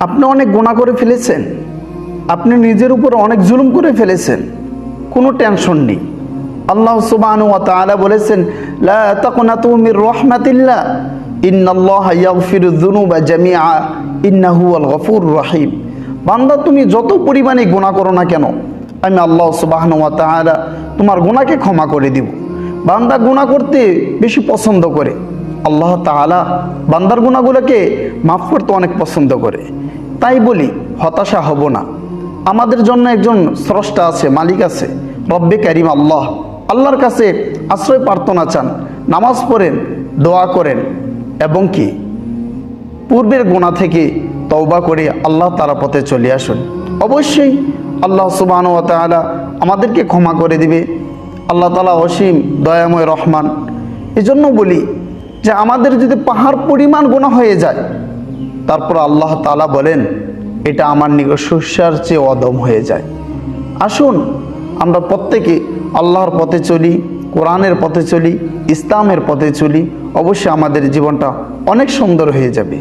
আপনি অনেক গোনা করে ফেলেছেন। আপনি নিজের উপর অনেক জুলুম করে ফেলেছেন। কোনো টেনশন নেই। আল্লাহ সুবহানাহু ওয়া তাআলা বলেছেন, লা তাকুনাতু মির রাহমাতিল্লাহ রহিম। বান্দা, তুমি যত পরিমাণে গুনাহ করো না কেন, আমি আল্লাহ ওয়া তোমার গুনাহকে ক্ষমা করে দিব। বান্দা গুনাহ করতে বেশি পছন্দ করে। আল্লাহ তাআলা বান্দার গুনাহগুলোকে মাফ করতে অনেক পছন্দ করে। তাই বলি, হতাশা হব না। আমাদের জন্য একজন স্রষ্টা আছে, মালিক আছে। রব্বে কারিম আল্লাহ। আল্লাহর কাছে আশ্রয় প্রার্থনা চান, নামাজ পড়েন, দোয়া করেন এবং কি পূর্বের গোনা থেকে তওবা করে আল্লাহ তারা পথে চলে আসুন। অবশ্যই আল্লাহ সুবাহ তাআলা আমাদেরকে ক্ষমা করে দিবে। আল্লাহ তালা অসীম দয়াময় রহমান। এজন্য বলি যে আমাদের যদি পাহাড় পরিমাণ গোনা হয়ে যায়, তারপর আল্লাহ তালা বলেন, এটা আমার নিকট চেয়ে অদম হয়ে যায়। আসুন, আমরা প্রত্যেকে আল্লাহর পথে চলি, কোরআনের পথে চলি, ইসলামের পথে চলি, অবশ্যই আমাদের জীবনটা অনেক সুন্দর হয়ে যাবে।